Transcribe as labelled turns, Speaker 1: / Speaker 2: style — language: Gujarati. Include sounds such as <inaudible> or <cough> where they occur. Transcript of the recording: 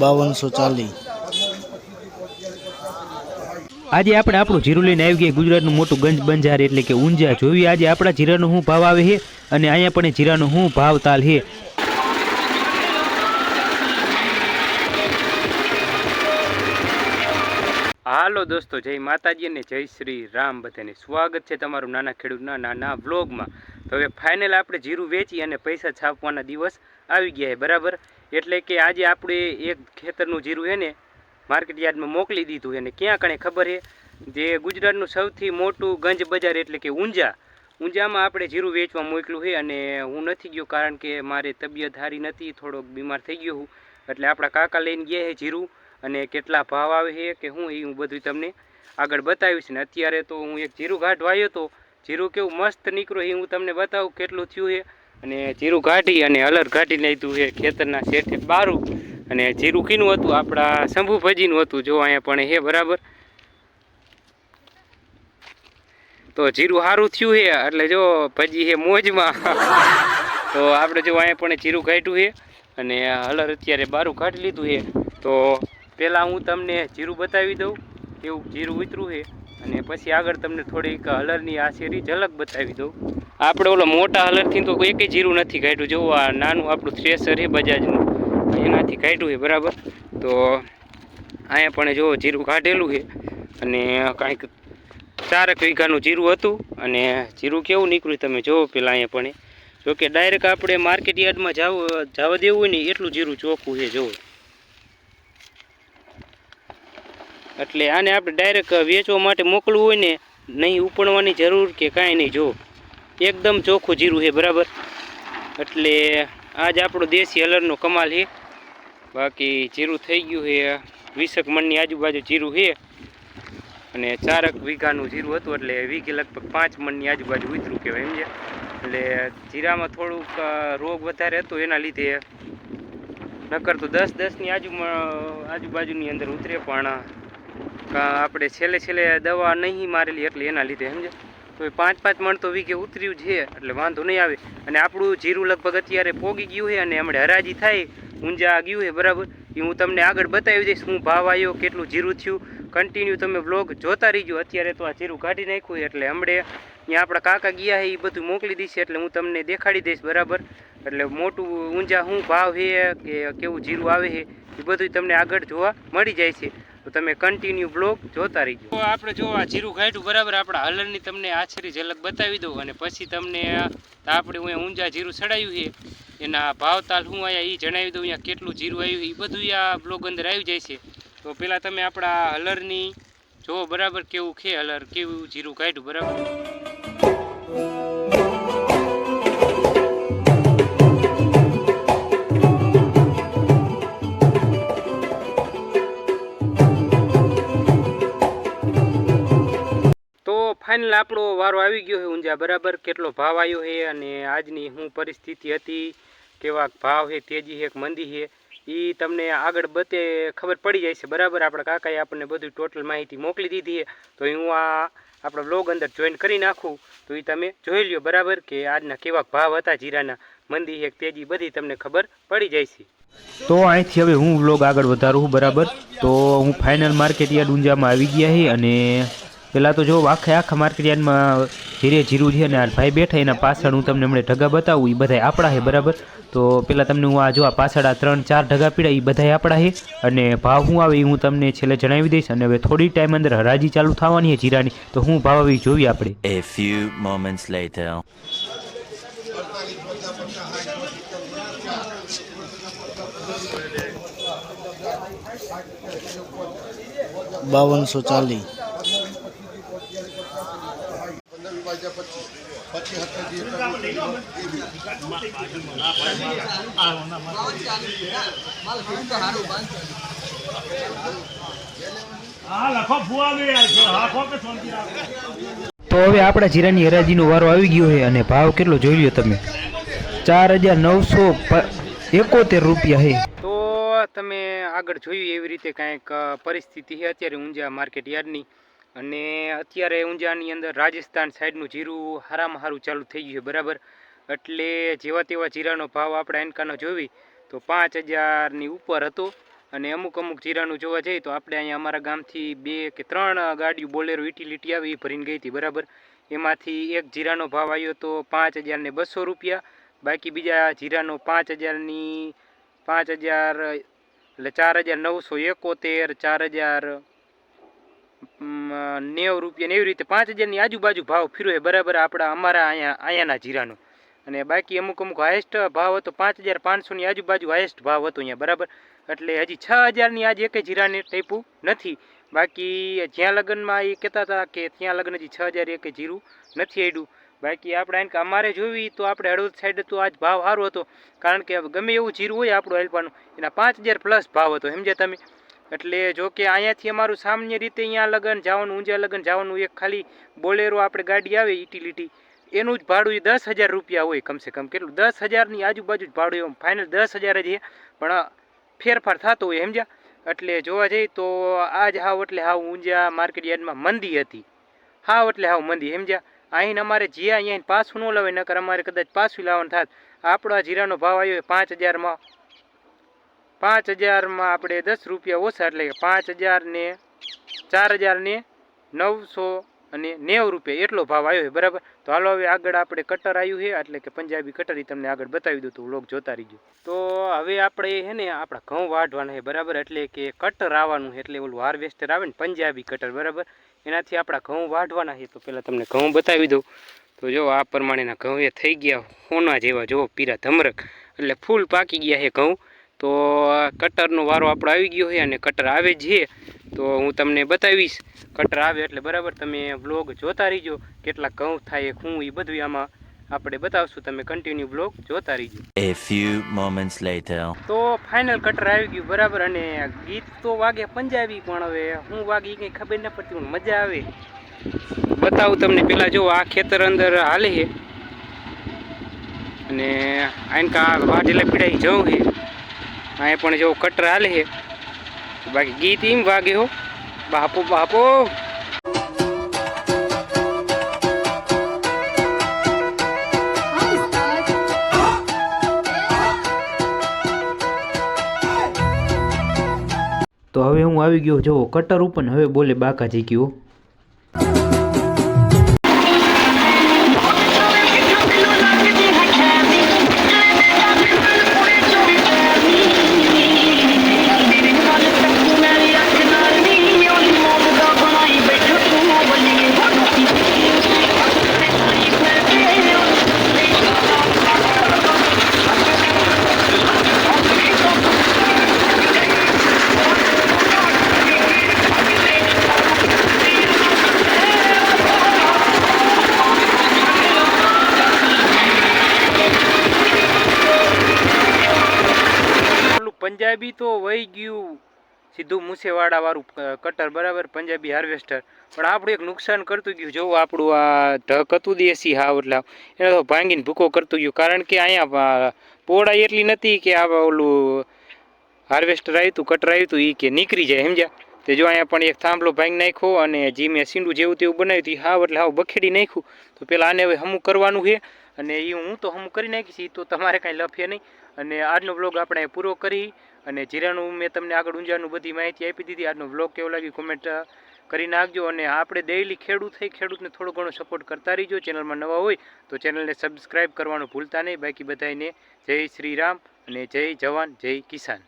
Speaker 1: બાવનસો ચાલીસ.
Speaker 2: આજે આપણે આપણું જીરું લઈને આવી ગયા ગુજરાતનું મોટું ગંજ બંજાર એટલે કે ઊંઝા. જોઈએ, આજે આપણા જીરાનો શું ભાવ આવે છે? અને અહીંયા પણ જીરાનો શું ભાવ તાલ છે? હાલો દોસ્તો, જય માતાજી અને જય શ્રી રામ. બધાને સ્વાગત છે તમારું નાના ખેડૂતના નાના વ્લોગમાં. તો હવે ફાઇનલ આપણે જીરું વેચી અને પૈસા છાપવાના દિવસ આવી ગયા છે, બરાબર? એટલે કે આજે આપણે એક ખેતરનું જીરું છે ને માર્કેટ યાર્ડમાં મોકલી દીધું અને ક્યાં કણે ખબર છે? જે ગુજરાતનું સૌથી મોટું ગંજ બજાર એટલે કે ઊંઝા. ઊંઝામાં આપણે જીરું વેચવા મોકલું છે અને હું નથી ગયો કારણ કે મારે તબિયત સારી નથી, થોડોક બીમાર થઈ ગયો હું એટલે આપણા કાકા લઈને ગયા છે જીરું. અને કેટલા ભાવ આવે છે કે હું એ હું બધું તમને આગળ બતાવીશ. ને અત્યારે તો હું એક જીરું ઘાટ વાયો તો જીરું કેવું મસ્ત નીકળ્યું એ હું તમને બતાવું કેટલું થયું છે. અને જીરું કાઢી અને અલર કાઢી લીધું છે ખેતરના શેઠે બારું. અને જીરું કીનું હતું, આપણા શંભુ ભજીનું હતું, જો અહીંયા પણ હે બરાબર? તો જીરું સારું થયું છે, એટલે જો ભજી છે મોજમાં. <laughs> તો આપણે જો અહીંયા પણ જીરું કાઢ્યું છે અને હલર અત્યારે બારું કાઢી લીધું છે. તો પહેલાં હું તમને જીરું બતાવી દઉં કેવું જીરું ઉતરું છે. અને પછી આગળ તમને થોડીક હલરની આ શેરી ઝલક બતાવી દઉં. આપણે ઓલો મોટા હલરથી તો એક જીરું નથી કાઢ્યું. જોવો આ નાનું આપણું થ્રેસર છે બજાજનું, એનાથી કાઢ્યું છે, બરાબર? તો અહીંયા પણ જો જીરું કાઢેલું છે. અને કાંઈક ચારક વીઘાનું જીરું હતું. અને જીરું કેવું નીકળ્યું તમે જોવો પેલા અહીંયા પણ. જોકે ડાયરેક્ટ આપણે માર્કેટ યાર્ડમાં જાવ, જવા દેવું હોય ને એટલું જીરું ચોખ્ખું છે જોવો એટલે આને આપણે ડાયરેક્ટ વેચવા માટે મોકલવું હોય ને, નહીં ઉપણવાની જરૂર કે કાંઈ નહીં, જો. એકદમ ચોખ્ખું જીરું છે, બરાબર? એટલે આજ આપણો દેશી હલરનો કમાલ છે. બાકી જીરું થઈ ગયું છે, વીસક મણની આજુબાજુ જીરું છે. અને ચારક વીઘાનું જીરું હતું, એટલે વીઘે લગભગ પાંચ મણની આજુબાજુ ઉતરું કહેવાય છે. એટલે જીરામાં થોડુંક રોગ વધારે હતો, એના લીધે નકર તો દસ દસની આજુ આજુબાજુની અંદર ઉતરે, પણ આપણે છેલ્લે છેલ્લે દવા નહીં મારેલી એટલે એના લીધે સમજે તો એ પાંચ પાંચ મણ તો વીઘે ઉતર્યું છે, એટલે વાંધો નહીં આવે. અને આપણું જીરું લગભગ અત્યારે પોગી ગયું છે અને હમણાં હરાજી થાય, ઊંઝા ગયું છે, બરાબર? એ હું તમને આગળ બતાવી દઈશ, હું ભાવ આવ્યો કેટલું જીરું થયું. કન્ટિન્યુ તમે બ્લોગ જોતા રહીજો. અત્યારે તો આ જીરું કાઢી નાખ્યું એટલે હમણે અહીંયા આપણા કાકા ગયા છે, એ બધું મોકલી દઈશ, એટલે હું તમને દેખાડી દઈશ, બરાબર? એટલે મોટું ઊંઝા શું ભાવ છે, કે કેવું જીરું આવે છે, એ બધું તમને આગળ જોવા મળી જાય છે. તો તમે કન્ટિન્યુ બ્લોગ જોતા રહીજો. તો આપણે જો આ જીરું કાઢ્યું બરાબર આપણા હલરની તમને આછરી ઝલક બતાવી દઉં અને પછી તમને આપણે હું ઊંઝા જીરું ચડાવ્યું છે. એના ભાવ તાલ શું આવ્યા એ જણાવી દઉં અહીંયા કેટલું જીરું આવ્યું એ બધું આ બ્લોગ અંદર આવી જાય છે. તો પહેલાં તમે આપણા હલરની જુઓ બરાબર કેવું છે હલર કેવું જીરું કાઢ્યું બરાબર? ફાઇનલ આપણો વારો આવી ગયો છે ઊંઝા બરાબર. કેટલો ભાવ આવ્યો છે અને આજની શું પરિસ્થિતિ હતી, કેવા ભાવ છે, તેજી છે મંદી છે એ તમને આગળ બતે ખબર પડી જાય છે. બરાબર, આપણા કાકાએ આપણને બધું ટોટલ માહિતી મોકલી દીધી છે. તો હું આ આપણો બ્લોગ અંદર જોઈન કરી નાખું. તો એ તમે જોઈ લ્યો, બરાબર, કે આજના કેવા ભાવ હતા જીરાના, મંદી એક તેજી, બધી તમને ખબર પડી જાય છે. તો અહીંથી હવે હું વ્લોગ આગળ વધારું બરાબર. તો હું ફાઇનલ માર્કેટ યાર્ડ ઊંઝામાં આવી ગયા છે અને પહેલાં તો જો આખે આખા માર્કેટ યાર્ડમાં ધીરે જીરું છે અને આ ભાઈ બેઠા એના પાછળ હું તમને હમણાં ઢગા બતાવું એ બધા આપણા છે બરાબર? તો પહેલાં તમને હું આ જો આ પાછળ આ ત્રણ ચાર ઢગા પીડા એ બધા આપણા છે. અને ભાવ હું આવે એ હું તમને છેલ્લે જણાવી દઈશ અને હવે થોડી ટાઈમ અંદર હરાજી ચાલુ થવાની છે જીરાની તો હું ભાવ આવી જોઈએ આપણે.
Speaker 3: A few moments later.
Speaker 1: બાવનસો ચાલીસ.
Speaker 2: તો હવે આપણા જીરાની હરાજીનો વારો આવી ગયો છે અને ભાવ કેટલો જોઈ લો તમે? ચાર હજાર નવસો એકોતેર રૂપિયા છે. તો તમે આગળ જોયું એવી રીતે કાંઈક પરિસ્થિતિ છે? અત્યારે ઊંઝા માર્કેટ યાર્ડની. અને અત્યારે ઊંઝાની અંદર રાજસ્થાન સાઈડનું જીરું હારામાં હારું ચાલુ થઈ ગયું છે, બરાબર? એટલે જેવા તેવા જીરાનો ભાવ આપણે એનકાનો જોવી, તો પાંચ હજારની ઉપર હતો. અને અમુક અમુક જીરાનું જોવા જઈએ તો આપણે અહીંયા અમારા ગામથી બે કે ત્રણ ગાડીઓ બોલેરો યુટિલિટી આવી એ ભરીને ગઈ હતી, બરાબર? એમાંથી એક જીરાનો ભાવ આવ્યો તો પાંચ હજારને બસો રૂપિયા, બાકી બીજા જીરાનો પાંચ હજારની, પાંચ હજાર એટલે ચાર હજાર નવસો એકોતેર, ચાર હજાર નેવું રૂપિયા એવી રીતે પાંચ હજારની આજુબાજુ ભાવ ફીરો બરાબર આપણા અમારા અહીંયા, અહીંયાના જીરાનો. અને બાકી અમુક અમુક હાઈએસ્ટ ભાવ હતો પાંચ હજાર પાંચસોની આજુબાજુ હાઈએસ્ટ ભાવ હતો અહીંયા, બરાબર? એટલે હજી છ હજારની આજ એકે જીરાને ટેપું નથી. બાકી જ્યાં લગ્નમાં એ કહેતા હતા કે ત્યાં લગ્ન હજી છ હજાર એકે જીરું નથી આવ્યું બાકી આપણે એમ કે અમારે જોવી તો આપણે હળવદ સાઈડ તો આજ ભાવ સારો હતો. કારણ કે ગમે એવું જીરું હોય આપણું હેલ્પાનું એના પાંચ હજાર પ્લસ ભાવ હતો. સમજ્યા તમે? એટલે જો કે અહીંયાથી અમારું સામાન્ય રીતે અહીંયા લગન, જવાનું, ઊંઝા લગન, જવાનું એક ખાલી બોલેરો આપણે ગાડી આવે, યુટિલિટી, એનું જ ભાડું એ દસ હજાર રૂપિયા હોય કમસે કમ. કેટલું? દસ હજારની આજુબાજુ જ ભાડું એમ. ફાઇનલ દસ હજાર જ પણ ફેરફાર થતો હોય સમજ્યા એટલે જોવા જઈએ તો આજ હાવ એટલે હાવ ઊંઝા માર્કેટ યાર્ડમાં મંદી હતી. હાવ એટલે હાવ મંદી સમજ્યા અહીં અમારે જ્યાં અહીંયા પાછું ન લાવે, નકર અમારે કદાચ પાછું લાવવાનું થાત. આપણો જીરાનો ભાવ આવ્યો પાંચ હજારમાં. પાંચ હજારમાં આપણે દસ રૂપિયા ઓછા એટલે કે પાંચ હજાર ને ચાર હજાર ને નવસો અને નેવું રૂપિયા એટલો ભાવ આવ્યો છે, બરાબર? તો હાલો હવે આગળ આપણે કટર આવ્યું છે, એટલે કે પંજાબી કટર તમને આગળ બતાવી દઉં તો લોક જોતા રહીજો. તો હવે આપણે છે ને આપણા ઘઉં વાઢવાના છે, બરાબર? એટલે કે કટર આવવાનું છે, એટલે ઓલું હાર્વેસ્ટર આવે ને પંજાબી કટર બરાબર? એનાથી આપણા ઘઉં વાઢવાના છે, તો પહેલાં તમને ઘઉં બતાવી દઉં. તો જો આ પ્રમાણેના ઘઉં એ થઈ ગયા હોના જેવા, જો પીરા ધમરક. એટલે ફૂલ પાકી ગયા છે ઘઉં. તો કટરનો વારો આપણો આવી ગયો છે અને કટર આવે છે. તો હું તમને બતાવીશ કટર આવે એટલે બરાબર તમે વ્લોગ જોતા રહીજો. કેટલા ઘઉં થાય શું એ બધું આમાં આપણે બતાવશું. તમે કન્ટિન્યુ બ્લોગ જોતા રહીજો.
Speaker 3: Few moments later.
Speaker 2: તો ફાઇનલ કટર આવી ગયું બરાબર અને ગીત તો વાગે પંજાબી પણ હવે હું વાગે એ કંઈ ખબર ન પડતી પણ મજા આવે. બતાવું તમને પેલા જો આ ખેતર અંદર હાલે છે. અને આનકા વાઢેલા પીડાઈ જવું છે. અહીંયા પણ જેવો કટર હાલે છે. બાકી ગીત એમ વાગે હો. બાપો બાપો. તો હવે હું આવી ગયો જો કટર ઉપર હવે બોલે બાકાજી કયો પંજાબી તો વહી ગયું. સીધું મૂસેવાળા વાળું કટર, બરાબર? પંજાબી હાર્વેસ્ટર. પણ આપણું એક નુકસાન કરતું ગયું. જોવું આપણું આ ઢક હતું દેશી હાવ એટલે. એને તો ભાંગીને ભૂકો કરતું ગયું. કારણ કે અહીંયા આ એટલી નથી કે આ ઓલું હાર્વેસ્ટર આવ્યું હતું, કટર આવ્યું હતું એ કે નીકળી જાય, સમજ્યા? તે જો અહીંયા પણ એક થાંભલો ભાંગી નાખ્યો અને જે મેં સીંડું જેવું તેવું બનાવ્યું હતું હા એટલે હાવ બખેડી નાખ્યું. તો પેલા આને હવે હમું કરવાનું છે. અને એ હું તો હમું કરી નાખીશ, ઈ તો તમારે કાંઈ લફે નહીં. અને આજનો બ્લોગ આપણે પૂરો કરી અને જીરાનું મેં તમને આગળ ઊંઝાનું બધી માહિતી આપી દીધી. આજનો બ્લોગ કેવો લાગ્યો કોમેન્ટ કરી નાખજો અને આપણે ડેઈલી ખેડૂત થઈ ખેડૂતને થોડો ઘણો સપોર્ટ કરતા રહીજો. ચેનલમાં નવા હોય તો ચેનલને સબસ્ક્રાઈબ કરવાનું ભૂલતા નહીં. બાકી બધાને જય શ્રી રામ અને જય જવાન, જય કિસાન.